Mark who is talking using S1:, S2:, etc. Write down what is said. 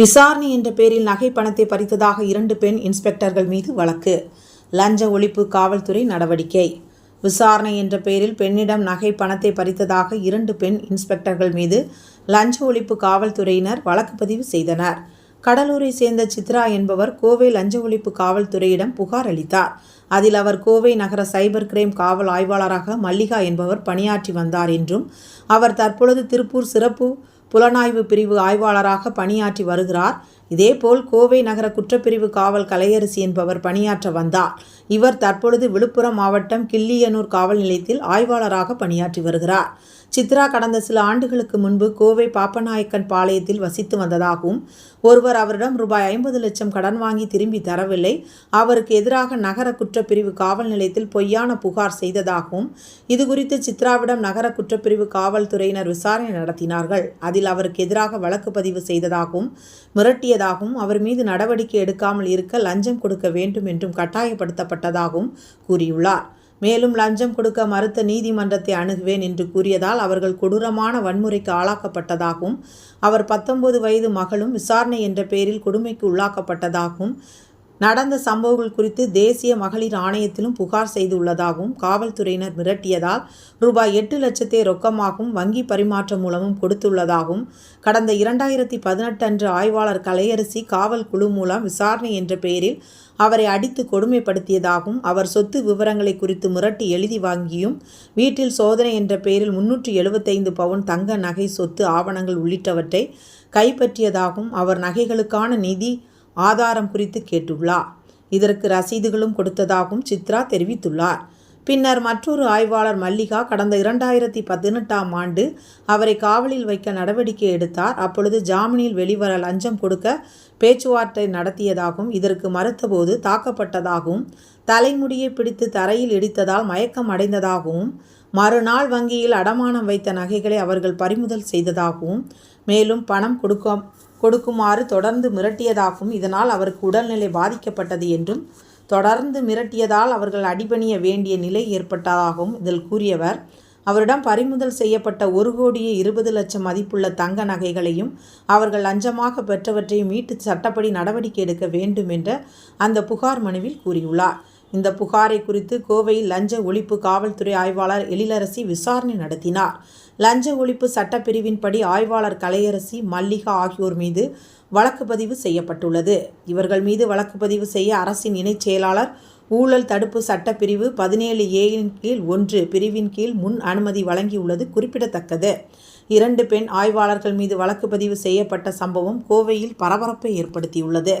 S1: விசாரணை என்ற பெயரில் நகை பணத்தை பறித்ததாக இரண்டு பெண் இன்ஸ்பெக்டர்கள் மீது வழக்கு. லஞ்ச ஒழிப்பு காவல்துறை நடவடிக்கை. விசாரணை என்ற பெயரில் பெண்ணிடம் நகை பணத்தை பறித்ததாக இரண்டு பெண் இன்ஸ்பெக்டர்கள் மீது லஞ்ச ஒழிப்பு காவல்துறையினர் வழக்கு பதிவு செய்தனர். கடலூரை சேர்ந்த சித்ரா என்பவர் கோவை லஞ்ச ஒழிப்பு காவல்துறையிடம் புகார் அளித்தார். அதில் அவர் கோவை நகர சைபர் கிரைம் காவல் ஆய்வாளராக மல்லிகா என்பவர் பணியாற்றி வந்தார் என்றும் அவர் தற்பொழுது திருப்பூர் சிறப்பு புலனாய்வு பிரிவு ஆய்வாளராக பணியாற்றி வருகிறார். இதேபோல் கோவை நகர குற்றப்பிரிவு காவல் கலையரசி என்பவர் பணியாற்ற வந்தார். இவர் தற்பொழுது விழுப்புரம் மாவட்டம் கிள்ளியனூர் காவல் நிலையத்தில் ஆய்வாளராக பணியாற்றி வருகிறார். சித்ரா கடந்த சில ஆண்டுகளுக்கு முன்பு கோவை பாப்பநாயக்கன் பாளையத்தில் வசித்து வந்ததாகவும் ஒருவர் அவரிடம் ரூபாய் ஐம்பது லட்சம் கடன் வாங்கி திரும்பி தரவில்லை. அவருக்கு எதிராக நகர குற்றப்பிரிவு காவல் நிலையத்தில் பொய்யான புகார் செய்ததாகவும் இதுகுறித்து சித்ராவிடம் நகர குற்றப்பிரிவு காவல்துறையினர் விசாரணை நடத்தினார்கள். அதில் அவருக்கு எதிராக வழக்கு பதிவு செய்ததாகவும் மிரட்டியதாகவும் அவர் மீது நடவடிக்கை எடுக்காமல் இருக்க லஞ்சம் கொடுக்க வேண்டும் என்றும் கட்டாயப்படுத்தப்பட்டதாகவும் கூறியுள்ளார். மேலும் லஞ்சம் கொடுக்க மறுத்த நீதிமன்றத்தை அணுகுவேன் என்று கூறியதால் அவர்கள் கொடூரமான வன்முறைக்கு ஆளாக்கப்பட்டதாகவும் அவர் பத்தொன்பது வயது மகளும் விசாரணை என்ற பெயரில் கொடுமைக்கு உள்ளாக்கப்பட்டதாகவும் நடந்த சம்பவங்கள் குறித்து தேசிய மகளிர் ஆணையத்திலும் புகார் செய்துள்ளதாகவும் காவல்துறையினர் மிரட்டியதால் ரூபாய் எட்டு லட்சத்தை ரொக்கமாகவும் வங்கி பரிமாற்றம் மூலமும் கொடுத்துள்ளதாகவும் கடந்த இரண்டாயிரத்தி பதினெட்டு அன்று ஆய்வாளர் கலையரசி காவல் குழு மூலம் விசாரணை என்ற பெயரில் அவரை அடித்து கொடுமைப்படுத்தியதாகவும் அவர் சொத்து விவரங்களை குறித்து மிரட்டி எழுதி வாங்கியும் வீட்டில் சோதனை என்ற பெயரில் முன்னூற்றி எழுபத்தைந்து பவுன் தங்க நகை சொத்து ஆவணங்கள் உள்ளிட்டவற்றை கைப்பற்றியதாகவும் அவர் நகைகளுக்கான நிதி ஆதாரம் குறித்து கேட்டுள்ளார். இதற்கு ரசீதுகளும் கொடுத்ததாகவும் சித்ரா தெரிவித்துள்ளார். பின்னர் மற்றொரு ஆய்வாளர் மல்லிகா கடந்த இரண்டாயிரத்தி பதினெட்டாம் ஆண்டு அவரை காவலில் வைக்க நடவடிக்கை எடுத்தார். அப்பொழுது ஜாமீனில் வெளிவர லஞ்சம் கொடுக்க பேச்சுவார்த்தை நடத்தியதாகவும் இதற்கு மறுத்தபோது தாக்கப்பட்டதாகவும் தலைமுடியை பிடித்து தரையில் இடித்ததால் மயக்கம் அடைந்ததாகவும் மறுநாள் வங்கியில் அடமானம் வைத்த நகைகளை அவர்கள் பறிமுதல் செய்ததாகவும் மேலும் பணம் கொடுக்க கொடுக்குமாறு தொடர்ந்து மிரட்டியதாகவும் இதனால் அவருக்கு உடல்நிலை பாதிக்கப்பட்டது என்றும் தொடர்ந்து மிரட்டியதால் அவர்கள் அடிபணிய வேண்டிய நிலை ஏற்பட்டதாகவும் இதில் கூறியவர். அவரிடம் பறிமுதல் செய்யப்பட்ட ஒரு கோடியே இருபது லட்சம் மதிப்புள்ள தங்க நகைகளையும் அவர்கள் லஞ்சமாக பெற்றவற்றையும் மீட்டு சட்டப்படி நடவடிக்கை எடுக்க வேண்டும் என்ற அந்த புகார் மனுவில் கூறியுள்ளார். இந்த புகாரை குறித்து கோவையில் லஞ்ச ஒழிப்பு காவல்துறை ஆய்வாளர் எழிலரசி விசாரணை நடத்தினார். லஞ்ச ஒழிப்பு சட்டப்பிரிவின்படி ஆய்வாளர் கலையரசி மல்லிகா ஆகியோர் மீது வழக்கு பதிவு செய்யப்பட்டுள்ளது. இவர்கள் மீது வழக்கு பதிவு செய்ய அரசின் இணைச் செயலாளர் ஊழல் தடுப்பு சட்டப்பிரிவு பதினேழு ஏயின் கீழ் ஒன்று பிரிவின் கீழ் முன் அனுமதி வழங்கியுள்ளது குறிப்பிடத்தக்கது. இரண்டு பெண் ஆய்வாளர்கள் மீது வழக்கு பதிவு செய்யப்பட்ட சம்பவம் கோவையில் பரபரப்பை ஏற்படுத்தியுள்ளது.